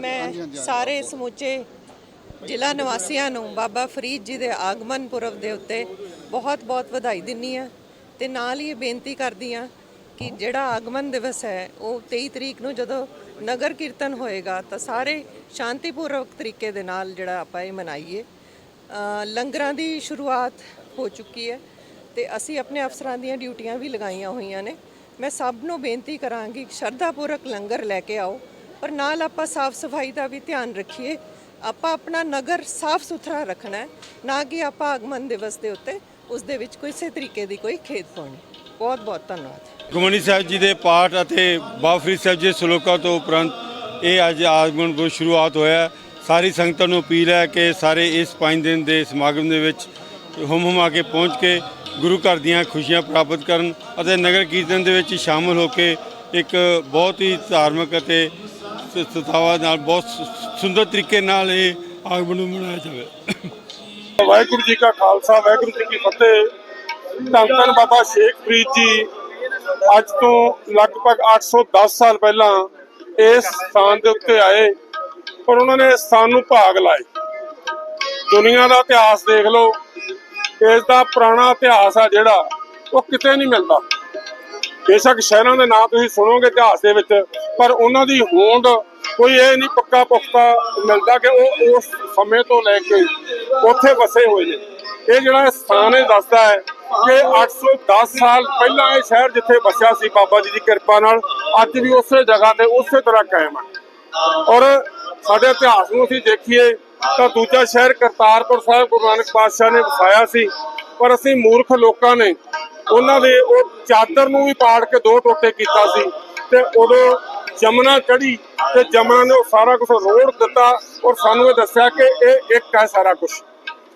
ਮੈਂ ਸਾਰੇ ਸਮੁੱਚੇ ਜ਼ਿਲ੍ਹਾ ਨਿਵਾਸੀਆਂ ਨੂੰ ਬਾਬਾ ਫਰੀਦ ਜੀ ਦੇ ਆਗਮਨ ਪੁਰਬ ਦੇ ਉੱਤੇ ਬਹੁਤ-ਬਹੁਤ ਵਧਾਈ ਦਿੰਨੀ ਆ ਤੇ ਨਾਲ ਹੀ ਇਹ ਬੇਨਤੀ ਕਰਦੀ ਆ ਕਿ ਜਿਹੜਾ ਆਗਮਨ ਦਿਵਸ ਹੈ, ਉਹ 23 ਤਰੀਕ ਨੂੰ ਜਦੋਂ ਨਗਰ ਕੀਰਤਨ ਹੋਏਗਾ, ਤਾਂ ਸਾਰੇ ਸ਼ਾਂਤੀਪੂਰਵਕ ਤਰੀਕੇ ਦੇ ਨਾਲ ਜਿਹੜਾ ਆਪਾਂ ਇਹ ਮਨਾਈਏ। ਲੰਗਰਾਂ ਦੀ ਸ਼ੁਰੂਆਤ ਹੋ ਚੁੱਕੀ ਹੈ ਤੇ ਅਸੀਂ ਆਪਣੇ ਅਫਸਰਾਂ ਦੀਆਂ ਡਿਊਟੀਆਂ ਵੀ ਲਗਾਈਆਂ ਹੋਈਆਂ ਨੇ। ਮੈਂ ਸਭ ਨੂੰ ਬੇਨਤੀ ਕਰਾਂਗੀ ਕਿ ਸ਼ਰਧਾਪੂਰਕ ਲੰਗਰ ਲੈ ਕੇ ਆਓ। ਪਰ ਨਾਲ ਆਪਾਂ ਸਾਫ਼ ਸਫ਼ਾਈ ਦਾ ਵੀ ਧਿਆਨ ਰੱਖੀਏ। ਆਪਾਂ ਆਪਣਾ ਨਗਰ ਸਾਫ਼ ਸੁਥਰਾ ਰੱਖਣਾ ਹੈ, ਨਾ ਕਿ ਆਪਾਂ ਆਗਮਨ ਦਿਵਸ ਦੇ ਉੱਤੇ ਉਸ ਦੇ ਵਿੱਚ ਕਿਸੇ ਤਰੀਕੇ ਦੀ ਕੋਈ ਖੇਦ ਪਾਉਣੀ। ਬਹੁਤ ਬਹੁਤ ਧੰਨਵਾਦ। ਗੁਰਮਨੀ ਸਾਹਿਬ ਜੀ ਦੇ ਪਾਠ ਅਤੇ ਬਾਬਾ ਫਰੀਦ ਸਾਹਿਬ ਜੀ ਦੇ ਸ਼ਲੋਕਾਂ ਤੋਂ ਉਪਰੰਤ ਇਹ ਅੱਜ ਆਗਮਨ ਤੋਂ ਸ਼ੁਰੂਆਤ ਹੋਇਆ ਸਾਰੀ ਸੰਗਤਾਂ ਨੂੰ ਅਪੀਲ ਹੈ ਕਿ ਸਾਰੇ ਇਸ ਪੰਜ ਦਿਨ ਦੇ ਸਮਾਗਮ ਦੇ ਵਿੱਚ ਹੁਮ ਹੁਮਾ ਕੇ ਪਹੁੰਚ ਕੇ ਗੁਰੂ ਘਰ ਦੀਆਂ ਖੁਸ਼ੀਆਂ ਪ੍ਰਾਪਤ ਕਰਨ ਅਤੇ ਨਗਰ ਕੀਰਤਨ ਦੇ ਵਿੱਚ ਸ਼ਾਮਲ ਹੋ ਕੇ ਇੱਕ ਬਹੁਤ ਹੀ ਧਾਰਮਿਕ ਅਤੇ ਸ- ਨਾਲ ਬਹੁਤ ਸੁੰਦਰ ਤਰੀਕੇ ਨਾਲ ਇਹ ਆਗਮਨ ਨੂੰ ਮਨਾਇਆ ਜਾਵੇ। ਵਾਹਿਗੁਰੂ ਜੀ ਕਾ ਖਾਲਸਾ, ਵਾਹਿਗੁਰੂ ਜੀ ਕੀ ਫਤਿਹ। ਧੰਨ ਧੰਨ ਬਾਬਾ ਸ਼ੇਖ ਫਰੀਦ ਜੀ, ਅੱਜ ਤੋਂ ਲਗਭਗ 810 ਸਾਲ ਪਹਿਲਾਂ ਇਸ ਸਥਾਨ ਦੇ ਉੱਤੇ ਆਏ, ਪਰ ਉਹਨਾਂ ਨੇ ਇਸ ਸਥਾਨ ਨੂੰ ਭਾਗ ਲਾਏ। ਦੁਨੀਆ ਦਾ ਇਤਿਹਾਸ ਦੇਖ ਲਓ, ਇਸ ਦਾ ਪੁਰਾਣਾ ਇਤਿਹਾਸ ਆ ਜਿਹੜਾ, ਉਹ ਕਿਤੇ ਨਹੀਂ ਮਿਲਦਾ। ਬੇਸ਼ੱਕ ਸ਼ਹਿਰਾਂ ਦੇ ਨਾਂ ਤੁਸੀਂ ਸੁਣੋਗੇ ਇਤਿਹਾਸ ਦੇ ਵਿੱਚ ਪਰ ਉਹਨਾਂ ਦੀ ਹੋਂਦ ਕੋਈ ਇਹ ਨਹੀਂ ਪੱਕਾ ਪੁਖਤਾ ਮਿਲਦਾ ਕਿ ਉਹ ਉਸ ਸਮੇਂ ਤੋਂ ਲੈ ਕੇ ਉੱਥੇ ਵਸੇ ਹੋਏ ਨੇ। ਇਹ ਜਿਹੜਾ ਸਥਾਨ ਇਹ ਦੱਸਦਾ ਹੈ ਕਿ 810 ਸਾਲ ਪਹਿਲਾਂ ਇਹ ਸ਼ਹਿਰ ਜਿੱਥੇ ਵਸਿਆ ਸੀ ਬਾਬਾ ਜੀ ਦੀ ਕਿਰਪਾ ਨਾਲ, ਅੱਜ ਵੀ ਉਸੇ ਜਗ੍ਹਾ ਤੇ ਉਸੇ ਤਰ੍ਹਾਂ ਕਾਇਮ ਹੈ ਔਰ ਸਾਡੇ ਇਤਿਹਾਸ ਨੂੰ ਅਸੀਂ ਦੇਖੀਏ ਤਾਂ ਦੂਜਾ ਸ਼ਹਿਰ ਕਰਤਾਰਪੁਰ ਸਾਹਿਬ ਗੁਰੂ ਨਾਨਕ ਪਾਤਸ਼ਾਹ ਨੇ ਵਸਾਇਆ ਸੀ, ਪਰ ਅਸੀਂ ਮੂਰਖ ਲੋਕਾਂ ਨੇ ਉਹਨਾਂ ਦੇ ਉਹ ਚਾਦਰ ਨੂੰ ਵੀ ਪਾੜ ਕੇ ਦੋ ਟੋਟੇ ਕੀਤਾ ਸੀ ਤੇ ਉਦੋਂ ਜਮਨਾ ਚੜੀ ਤੇ ਜਮਨਾ ਨੇ ਉਹ ਸਾਰਾ ਕੁਝ ਰੋੜ ਦਿੱਤਾ ਔਰ ਸਾਨੂੰ ਇਹ ਦੱਸਿਆ ਕਿ ਇਹ ਇੱਕ ਹੈ ਸਾਰਾ ਕੁਝ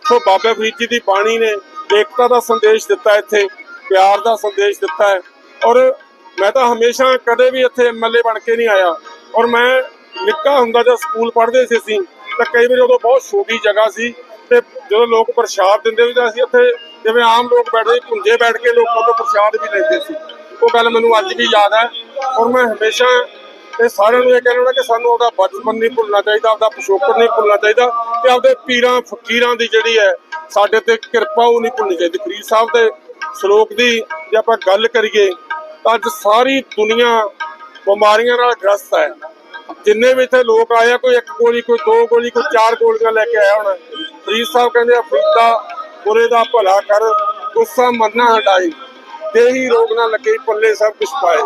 ਸੋ ਬਾਬਾ ਫਰੀਦ ਜੀ ਦੀ ਬਾਣੀ ਨੇ ਏਕਤਾ ਦਾ ਸੰਦੇਸ਼ ਦਿੱਤਾ ਇੱਥੇ, ਪਿਆਰ ਦਾ ਸੰਦੇਸ਼ ਦਿੱਤਾ ਹੈ। ਔਰ ਮੈਂ ਤਾਂ ਹਮੇਸ਼ਾ ਕਦੇ ਵੀ ਇੱਥੇ ਐਮਐਲਏ ਬਣ ਕੇ ਨਹੀਂ ਆਇਆ। ਔਰ ਮੈਂ ਨਿੱਕਾ ਹੁੰਦਾ ਜਦ ਸਕੂਲ ਪੜ੍ਹਦੇ ਸੀ ਅਸੀਂ, ਤਾਂ ਕਈ ਵਾਰੀ ਉਦੋਂ ਬਹੁਤ ਛੋਟੀ ਜਗ੍ਹਾ ਸੀ ਤੇ ਜਦੋਂ ਲੋਕ ਪ੍ਰਸ਼ਾਦ ਦਿੰਦੇ ਵੀ ਤਾਂ ਅਸੀਂ ਉੱਥੇ ਜਿਵੇਂ ਆਮ ਲੋਕ ਬੈਠਦੇ ਭੁੰਜੇ ਬੈਠ ਕੇ ਲੋਕਾਂ ਤੋਂ ਪ੍ਰਸ਼ਾਦ ਵੀ ਲੈਂਦੇ ਸੀ। ਉਹ ਗੱਲ ਮੈਨੂੰ ਅੱਜ ਵੀ ਯਾਦ ਹੈ। ਔਰ ਮੈਂ ਹਮੇਸ਼ਾ ਇਹ ਸਾਰਿਆਂ ਨੂੰ ਇਹ ਕਹਿਣਾ ਕਿ ਸਾਨੂੰ ਉਹਦਾ ਬਚਪਨ ਨਹੀਂ ਭੁੱਲਣਾ ਚਾਹੀਦਾ, ਆਪਦਾ ਪਿਛੋਕੜ ਨਹੀਂ ਭੁੱਲਣਾ ਚਾਹੀਦਾ ਤੇ ਆਪਦੇ ਪੀਰਾਂ, ਫਕੀਰਾਂ ਦੀ ਜਿਹੜੀ ਹੈ, ਸਾਡੇ ਤੇ ਕਿਰਪਾ ਉਹ ਨਹੀਂ ਭੁੱਲਣੀ ਚਾਹੀਦੀ। ਫਰੀਦ ਸਾਹਿਬ ਦੇ ਸ਼ਲੋਕ ਦੀ ਜੇ ਆਪਾਂ ਗੱਲ ਕਰੀਏ, ਤਾਂ ਅੱਜ ਸਾਰੀ ਦੁਨੀਆ ਬਿਮਾਰੀਆਂ ਨਾਲ ਗ੍ਰਸਤ ਹੈ। ਜਿੰਨੇ ਵੀ ਇੱਥੇ ਲੋਕ ਆਏ ਆ, ਕੋਈ ਇੱਕ ਗੋਲੀ, ਕੋਈ ਦੋ ਗੋਲੀ, ਕੋਈ ਚਾਰ ਗੋਲੀਆਂ ਲੈ ਕੇ ਆਇਆ ਹੋਣਾ। ਫਰੀਦ ਸਾਹਿਬ ਕਹਿੰਦੇ ਆ, ਫਰੀਦਾ ਬੁਰੇ ਦਾ ਭਲਾ ਕਰ, ਗੁੱਸਾ ਮੰਨਣਾ ਹਟਾਈ ਤੇ ਹੀ ਰੋਗ ਨਾ ਲੱਗੇ, ਪੱਲੇ ਸਭ ਕੁਝ ਪਾਏ।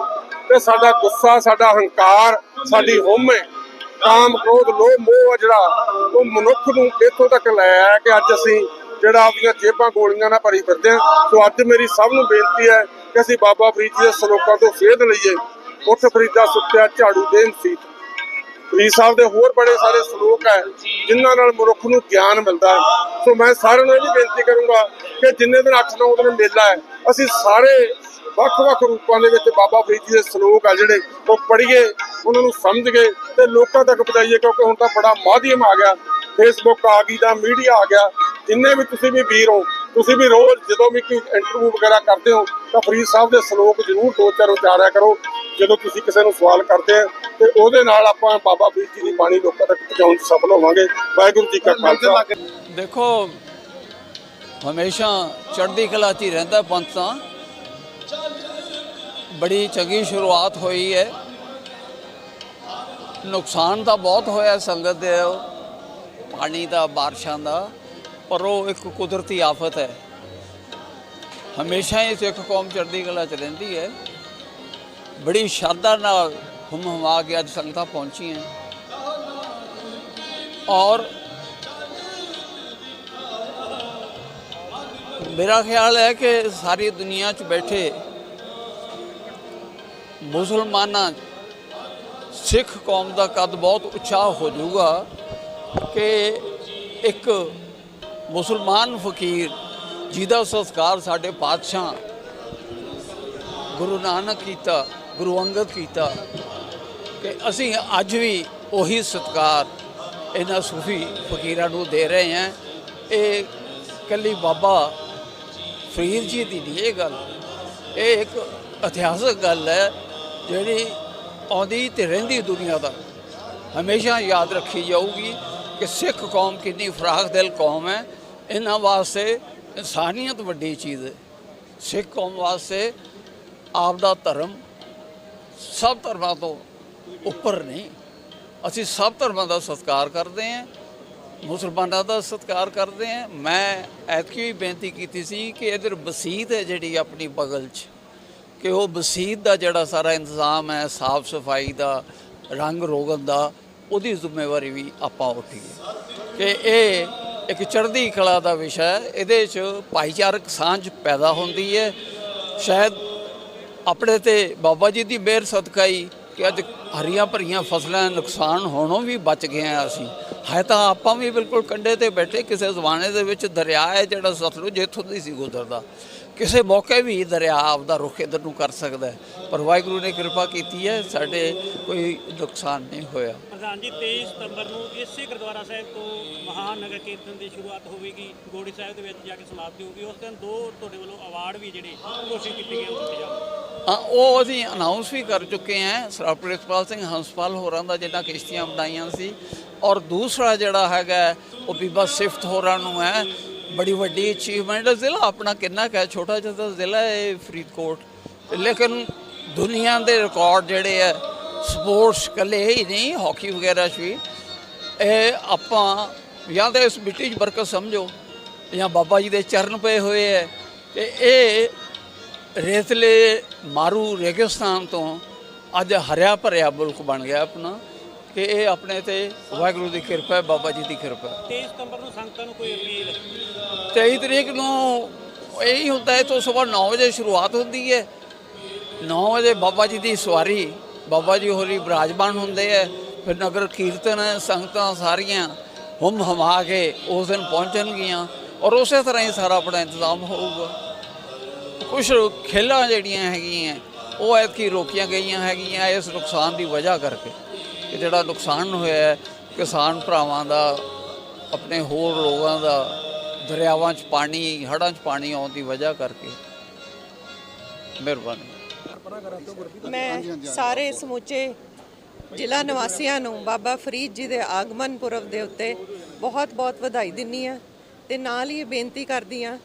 ਤੇ ਸਾਡਾ ਗੁੱਸਾ, ਸਾਡਾ ਹੰਕਾਰ, ਸਾਡੀ ਹਉਮੈ ਕਾਮ, ਕ੍ਰੋਧ, ਲੋਭ, ਮੋਹ ਆ ਜਿਹੜਾ, ਉਹ ਮਨੁੱਖ ਨੂੰ ਇੱਥੋਂ ਤੱਕ ਲੈ ਆਇਆ ਕਿ ਅੱਜ ਅਸੀਂ ਜਿਹੜਾ ਆਪਣੀਆਂ ਜੇਬਾਂ ਗੋਲੀਆਂ ਨਾਲ ਭਰੀ ਫਿਰਦੇ ਹਾਂ। ਸੋ ਅੱਜ ਮੇਰੀ ਸਭ ਨੂੰ ਬੇਨਤੀ ਹੈ ਕਿ ਅਸੀਂ ਬਾਬਾ ਫਰੀਦ ਜੀ ਦੇ ਸਲੋਕਾਂ ਤੋਂ ਸੇਧ ਲਈਏ। ਉੱਠ ਫਰੀਦਾ ਸੁੱਤਿਆ, ਝਾੜੂ ਦੇਨ ਸੀਤ ਫਰੀਦ ਸਾਹਿਬ ਦੇ ਹੋਰ ਬੜੇ ਸਾਰੇ ਸ਼ਲੋਕ ਹੈ, ਜਿਨ੍ਹਾਂ ਨਾਲ ਮਨੁੱਖ ਨੂੰ ਗਿਆਨ ਮਿਲਦਾ ਹੈ। ਸੋ ਮੈਂ ਸਾਰਿਆਂ ਨੂੰ ਇਹ ਵੀ ਬੇਨਤੀ ਕਰੂੰਗਾ ਕਿ ਜਿੰਨੇ ਦਿਨ 8-9 ਦਿਨ ਮੇਲਾ ਹੈ, ਅਸੀਂ ਸਾਰੇ ਵੱਖ-ਵੱਖ ਰੂਪਾਂ ਦੇ ਵਿੱਚ ਬਾਬਾ ਫਰੀਦ ਜੀ ਦੇ ਸ਼ਲੋਕ ਆ ਜਿਹੜੇ, ਉਹ ਪੜ੍ਹੀਏ, ਉਹਨਾਂ ਨੂੰ ਸਮਝ ਗਏ ਤੇ ਲੋਕਾਂ ਤੱਕ ਪਹੁੰਚਾਈਏ, ਕਿਉਂਕਿ ਹੁਣ ਤਾਂ ਬੜਾ ਮਾਧਿਅਮ ਆ ਗਿਆ। ਫੇਸਬੁੱਕ ਆ ਗਈ ਦਾ ਮੀਡੀਆ ਆ ਗਿਆ। ਜਿੰਨੇ ਵੀ ਤੁਸੀਂ ਵੀ ਵੀਰ ਹੋ, ਤੁਸੀਂ ਵੀ ਰੋਜ਼ ਜਦੋਂ ਵੀ ਕੋਈ ਇੰਟਰਵਿਊ ਵਗੈਰਾ ਕਰਦੇ ਹੋ, ਤਾਂ ਫਰੀਦ ਸਾਹਿਬ ਦੇ ਸ਼ਲੋਕ ਜ਼ਰੂਰ ਦੋ ਚਾਰ ਉਚਾਰਿਆ ਕਰੋ। ਜਦੋਂ ਤੁਸੀਂ ਕਿਸੇ ਨੂੰ ਸਵਾਲ ਕਰਦੇ ਆ ਤੇ ਉਹਦੇ ਨਾਲ ਆਪਾਂ ਬਾਬਾ ਫਰੀਦ ਜੀ ਦੀ ਬਾਣੀ ਲੋਕਾਂ ਤੱਕ ਪਹੁੰਚਾਉਣ 'ਚ ਸਫਲ ਹੋਵਾਂਗੇ। ਵਾਹਿਗੁਰੂ ਜੀ ਕਾ ਖਾਲਸਾ। ਦੇਖੋ ਹਮੇਸ਼ਾ ਚੜ੍ਹਦੀ ਕਲਾ 'ਚ ਹੀ ਰਹਿੰਦਾ ਪੰਥ ਤਾਂ। ਬੜੀ ਚੰਗੀ ਸ਼ੁਰੂਆਤ ਹੋਈ ਹੈ। ਨੁਕਸਾਨ ਤਾਂ ਬਹੁਤ ਹੋਇਆ ਸੰਗਤ ਦੇ ਪਾਣੀ ਦਾ ਬਾਰਿਸ਼ਾਂ ਦਾ ਪਰ ਉਹ ਇੱਕ ਕੁਦਰਤੀ ਆਫਤ ਹੈ। ਹਮੇਸ਼ਾ ਹੀ ਸਿੱਖ ਕੌਮ ਚੜ੍ਹਦੀ ਕਲਾ 'ਚ ਰਹਿੰਦੀ ਹੈ। ਬੜੀ ਸ਼ਰਧਾ ਨਾਲ ਹੁਮ ਹਮਾ ਕੇ ਅੱਜ ਸੰਗਤਾਂ ਪਹੁੰਚੀਆਂ ਔਰ ਮੇਰਾ ਖਿਆਲ ਹੈ ਕਿ ਸਾਰੀ ਦੁਨੀਆ 'ਚ ਬੈਠੇ ਮੁਸਲਮਾਨਾਂ ਸਿੱਖ ਕੌਮ ਦਾ ਕੱਦ ਬਹੁਤ ਉੱਚਾ ਹੋ ਜਾਊਗਾ ਕਿ ਇੱਕ ਮੁਸਲਮਾਨ ਫਕੀਰ ਜਿਹਦਾ ਸੰਸਕਾਰ ਸਾਡੇ ਪਾਤਸ਼ਾਹ ਗੁਰੂ ਨਾਨਕ ਕੀਤਾ ਗੁਰੂ ਅੰਗਦ ਕੀਤਾ ਕਿ ਅਸੀਂ ਅੱਜ ਵੀ ਉਹੀ ਸਤਕਾਰ ਇਹਨਾਂ ਸੂਫੀ ਫਕੀਰਾਂ ਨੂੰ ਦੇ ਰਹੇ ਹਾਂ। ਇਹ ਕੱਲੀ ਬਾਬਾ ਫਰੀਦ ਜੀ ਦੀ ਨਹੀਂ, ਇਹ ਗੱਲ। ਇਹ ਇੱਕ ਇਤਿਹਾਸਕ ਗੱਲ ਹੈ ਜਿਹੜੀ ਆਉਂਦੀ ਤੇ ਰਹਿੰਦੀ ਦੁਨੀਆ ਦਾ। ਹਮੇਸ਼ਾ ਯਾਦ ਰੱਖੀ ਜਾਊਗੀ ਕਿ ਸਿੱਖ ਕੌਮ ਕਿੰਨੀ ਫਰਾਖ ਦਿਲ ਕੌਮ ਹੈ। ਇਹਨਾਂ ਵਾਸਤੇ ਇਨਸਾਨੀਅਤ ਵੱਡੀ ਚੀਜ਼ ਹੈ। ਸਿੱਖ ਕੌਮ ਵਾਸਤੇ ਆਪ ਦਾ ਧਰਮ ਸਭ ਧਰਮਾਂ ਤੋਂ ਉੱਪਰ ਨਹੀਂ। ਅਸੀਂ ਸਭ ਧਰਮਾਂ ਦਾ ਸਤਿਕਾਰ ਕਰਦੇ ਹਾਂ, ਮੁਸਲਮਾਨਾਂ ਦਾ ਸਤਿਕਾਰ ਕਰਦੇ ਹਾਂ। ਮੈਂ ਐਤਕੀ ਵੀ ਬੇਨਤੀ ਕੀਤੀ ਸੀ ਕਿ ਇਧਰ ਬਸੀਤ ਹੈ ਜਿਹੜੀ ਆਪਣੀ ਬਗਲ 'ਚ, ਕਿ ਉਹ ਬਸੀਤ ਦਾ ਜਿਹੜਾ ਸਾਰਾ ਇੰਤਜ਼ਾਮ ਹੈ, ਸਾਫ਼ ਸਫ਼ਾਈ ਦਾ, ਰੰਗ ਰੋਗਨ ਦਾ, ਉਹਦੀ ਜ਼ਿੰਮੇਵਾਰੀ ਵੀ ਆਪਾਂ ਉਠੀਏ। ਕਿ ਇਹ ਇੱਕ ਚੜ੍ਹਦੀ ਕਲਾ ਦਾ ਵਿਸ਼ਾ ਹੈ। ਇਹਦੇ 'ਚ ਭਾਈਚਾਰਕ ਸਾਂਝ ਪੈਦਾ ਹੁੰਦੀ ਹੈ। ਸ਼ਾਇਦ ਆਪਣੇ ਤੇ ਬਾਬਾ ਜੀ ਦੀ ਮਿਹਰ ਸਦਕਾ ਹੀ ਕਿ ਅੱਜ ਹਰੀਆਂ ਭਰੀਆਂ ਫਸਲਾਂ ਨੁਕਸਾਨ ਹੋਣੋਂ ਵੀ ਬਚ ਗਏ ਆ ਅਸੀਂ। ਹੈ ਤਾਂ ਆਪਾਂ ਵੀ ਬਿਲਕੁਲ ਕੰਢੇ ਤੇ ਬੈਠੇ, ਕਿਸੇ ਜ਼ਮਾਨੇ ਦੇ ਵਿੱਚ ਦਰਿਆ ਹੈ ਜਿਹੜਾ ਸਤਲੁਜ ਇੱਥੋਂ ਦੀ ਸੀ ਗੁਜ਼ਰਦਾ। ਕਿਸੇ ਮੌਕੇ ਵੀ ਦਰਿਆ ਆਪਦਾ ਰੁਖ ਇੱਧਰ ਨੂੰ ਕਰ ਸਕਦਾ ਪਰ ਵਾਹਿਗੁਰੂ ਨੇ ਕਿਰਪਾ ਕੀਤੀ ਹੈ ਸਾਡੇ ਕੋਈ ਨੁਕਸਾਨ ਨਹੀਂ ਹੋਇਆ। ਪ੍ਰਧਾਨ ਜੀ 23 ਸਤੰਬਰ ਨੂੰ ਇਸੇ ਗੁਰਦੁਆਰਾ ਸਾਹਿਬ ਤੋਂ ਮਹਾਨ ਨਗਰ ਕੀਰਤਨ ਦੀ ਸ਼ੁਰੂਆਤ ਹੋਵੇਗੀ ਗੋੜੀ ਸਾਹਿਬ ਦੇ ਵਿੱਚ ਜਾ ਕੇ ਸਮਾਪਤੀ ਹੋਊਗੀ। ਉਸ ਦਿਨ ਦੋ ਤੁਹਾਡੇ ਵੱਲੋਂ ਅਵਾਰਡ ਵੀ ਜਿਹੜੇ ਘੋਸ਼ਿਤ ਕੀਤੇ ਗਏ ਉਹ ਦਿੱਤੇ ਜਾਣਗੇ ਹਾਂ ਉਹ ਅਸੀਂ ਅਨਾਉਂਸ ਵੀ ਕਰ ਚੁੱਕੇ ਹਾਂ ਸਰ ਪ੍ਰਿਤਪਾਲ ਸਿੰਘ ਹੰਸਪਾਲ ਹੋਰਾਂ ਦਾ ਜਿਹਨਾਂ ਕਿਸ਼ਤੀਆਂ ਬਣਾਈਆਂ ਸੀ। ਔਰ ਦੂਸਰਾ ਜਿਹੜਾ ਹੈਗਾ ਉਹ ਬੀਬਾ ਸਿਫਤ ਹੋਰਾਂ ਨੂੰ ਹੈ। ਬੜੀ ਵੱਡੀ ਅਚੀਵਮੈਂਟ ਜ਼ਿਲ੍ਹਾ ਆਪਣਾ ਕਿੰਨਾ ਕੁ ਹੈ? ਛੋਟਾ ਜਿਹਾ ਜ਼ਿਲ੍ਹਾ ਹੈ ਫਰੀਦਕੋਟ। ਲੇਕਿਨ ਦੁਨੀਆ ਦੇ ਰਿਕਾਰਡ ਜਿਹੜੇ ਹੈ ਸਪੋਰਟਸ ਕੱਲੇ ਹੀ ਨਹੀਂ ਹਾਕੀ ਵਗੈਰਾ 'ਚ ਵੀ। ਇਹ ਆਪਾਂ ਜਾਂ ਤਾਂ ਇਸ ਮਿੱਟੀ 'ਚ ਬਰਕਤ ਸਮਝੋ ਜਾਂ ਬਾਬਾ ਜੀ ਦੇ ਚਰਨ ਪਏ ਹੋਏ ਹੈ ਤੇ ਇਹ ਰੇਤਲੇ ਮਾਰੂ ਰੇਗਿਸਤਾਨ ਤੋਂ ਅੱਜ ਹਰਿਆ ਭਰਿਆ ਮੁਲਕ ਬਣ ਗਿਆ ਆਪਣਾ ਕਿ ਇਹ ਆਪਣੇ ਤੇ ਵਾਹਿਗੁਰੂ ਦੀ ਕਿਰਪਾ ਹੈ ਬਾਬਾ ਜੀ ਦੀ ਕਿਰਪਾ ਹੈ। 23 ਸਤੰਬਰ ਨੂੰ ਸੰਗਤਾਂ ਨੂੰ ਕੋਈ ਅਪੀਲ? 23 ਤਰੀਕ ਨੂੰ ਇਹੀ ਹੁੰਦਾ ਹੈ ਤੋਂ ਸਵੇਰ 9 ਵਜੇ ਸ਼ੁਰੂਆਤ ਹੁੰਦੀ ਹੈ। 9 ਵਜੇ ਬਾਬਾ ਜੀ ਦੀ ਸਵਾਰੀ, ਬਾਬਾ ਜੀ ਹੋਰੀ ਬਿਰਾਜਮਾਨ ਹੁੰਦੇ ਹੈ ਫਿਰ ਨਗਰ ਕੀਰਤਨ ਸੰਗਤਾਂ ਸਾਰੀਆਂ ਹੁਮ ਹਮਾ ਕੇ ਉਸ ਦਿਨ ਪਹੁੰਚਣਗੀਆਂ ਔਰ ਉਸੇ ਤਰ੍ਹਾਂ ਹੀ ਸਾਰਾ ਆਪਣਾ ਇੰਤਜ਼ਾਮ ਹੋਊਗਾ। ਕੁਝ ਖੇਲਾਂ ਜਿਹੜੀਆਂ ਹੈਗੀਆਂ, ਉਹ ਐਤਕੀ ਰੋਕੀਆਂ ਗਈਆਂ ਹੈਗੀਆਂ ਇਸ ਨੁਕਸਾਨ ਦੀ ਵਜ੍ਹਾ ਕਰਕੇ ਕਿ ਜਿਹੜਾ ਨੁਕਸਾਨ ਹੋਇਆ ਕਿਸਾਨ ਭਰਾਵਾਂ ਦਾ, ਆਪਣੇ ਹੋਰ ਲੋਕਾਂ ਦਾ, ਦਰਿਆਵਾਂ 'ਚ ਪਾਣੀ, ਹੜ੍ਹਾਂ 'ਚ ਪਾਣੀ ਆਉਣ ਦੀ ਵਜ੍ਹਾ ਕਰਕੇ। ਮਿਹਰਬਾਨੀ। ਮੈਂ ਸਾਰੇ ਸਮੁੱਚੇ ਜ਼ਿਲ੍ਹਾ ਨਿਵਾਸੀਆਂ ਨੂੰ ਬਾਬਾ ਫਰੀਦ ਜੀ ਦੇ ਆਗਮਨ ਪੁਰਬ ਦੇ ਉੱਤੇ ਬਹੁਤ-ਬਹੁਤ ਵਧਾਈ ਦਿੰਨੀ ਆ ਤੇ ਨਾਲ ਹੀ ਇਹ ਬੇਨਤੀ ਕਰਦੀ ਆ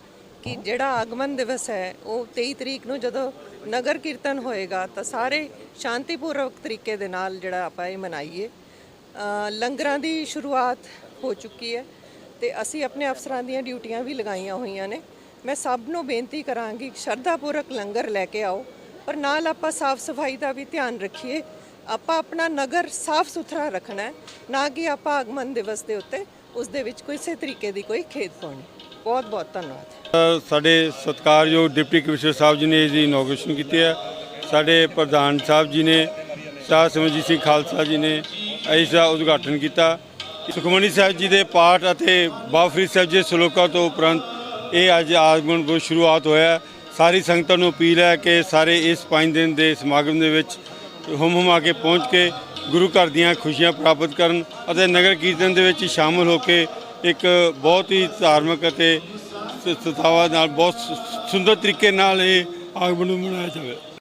ਕਿ ਜਿਹੜਾ ਆਗਮਨ ਦਿਵਸ ਹੈ ਉਹ 23 ਤਰੀਕ ਨੂੰ ਜਦੋਂ ਨਗਰ ਕੀਰਤਨ ਹੋਏਗਾ ਤਾਂ ਸਾਰੇ ਸ਼ਾਂਤੀਪੂਰਵਕ ਤਰੀਕੇ ਦੇ ਨਾਲ ਜਿਹੜਾ ਆਪਾਂ ਇਹ ਮਨਾਈਏ। ਲੰਗਰਾਂ ਦੀ ਸ਼ੁਰੂਆਤ ਹੋ ਚੁੱਕੀ ਹੈ ਤੇ ਅਸੀਂ ਆਪਣੇ ਅਫਸਰਾਂ ਦੀਆਂ ਡਿਊਟੀਆਂ ਵੀ ਲਗਾਈਆਂ ਹੋਈਆਂ ਨੇ। ਮੈਂ ਸਭ ਨੂੰ ਬੇਨਤੀ ਕਰਾਂਗੀ ਕਿ ਸ਼ਰਧਾਪੂਰਵਕ ਲੰਗਰ ਲੈ ਕੇ ਆਓ। ਪਰ ਨਾਲ ਆਪਾਂ ਸਾਫ਼ ਸਫ਼ਾਈ ਦਾ ਵੀ ਧਿਆਨ ਰੱਖੀਏ। ਆਪਾਂ ਆਪਣਾ ਨਗਰ ਸਾਫ਼ ਸੁਥਰਾ ਰੱਖਣਾ ਹੈ, ਨਾ ਕਿ ਆਪਾਂ ਆਗਮਨ ਦਿਵਸ ਦੇ ਉੱਤੇ ਉਸ ਦੇ ਵਿੱਚ ਕਿਸੇ ਤਰੀਕੇ ਦੀ ਕੋਈ ਖੇਦ ਪਾਉਣੀ। ਬਹੁਤ ਬਹੁਤ ਧੰਨਵਾਦ। ਸਾਡੇ ਸਤਿਕਾਰਯੋਗ ਡਿਪਟੀ ਕਮਿਸ਼ਨਰ ਸਾਹਿਬ ਜੀ ਨੇ ਇਸ ਦੀ ਇਨੋਗ੍ਰੇਸ਼ਨ ਕੀਤੀ ਹੈ। ਸਾਡੇ ਪ੍ਰਧਾਨ ਸਾਹਿਬ ਜੀ ਨੇ, ਸ਼ਾਹ ਸਿਮਰਜੀਤ ਸਿੰਘ ਖਾਲਸਾ ਜੀ ਨੇ ਇਸ ਦਾ ਉਦਘਾਟਨ ਕੀਤਾ। ਸੁਖਮਨੀ ਸਾਹਿਬ ਜੀ ਦੇ ਪਾਠ ਅਤੇ ਬਾਫਰੀ ਸਾਹਿਬ ਜੀ ਦੇ ਸਲੋਕਾਂ ਤੋਂ ਉਪਰੰਤ ਇਹ ਅੱਜ ਆਗਮਨ ਤੋਂ ਸ਼ੁਰੂਆਤ ਹੋਇਆ ਸਾਰੀ ਸੰਗਤਾਂ ਨੂੰ ਅਪੀਲ ਹੈ ਕਿ ਸਾਰੇ ਇਸ ਪੰਜ ਦਿਨ ਦੇ ਸਮਾਗਮ ਦੇ ਵਿੱਚ ਹੁਮ ਹੁਮਾ ਕੇ ਪਹੁੰਚ ਕੇ ਗੁਰੂ ਘਰ ਦੀਆਂ ਖੁਸ਼ੀਆਂ ਪ੍ਰਾਪਤ ਕਰਨ ਅਤੇ ਨਗਰ ਕੀਰਤਨ ਦੇ ਵਿੱਚ ਸ਼ਾਮਲ ਹੋ ਕੇ ਇੱਕ ਬਹੁਤ ਹੀ ਧਾਰਮਿਕ ਅਤੇ ਸਤਾਵਾ ਨਾਲ ਬਹੁਤ ਸੁੰਦਰ ਤਰੀਕੇ ਨਾਲ ਇਹ ਆਗਮਨ ਨੂੰ ਮਨਾਇਆ ਜਾਵੇ।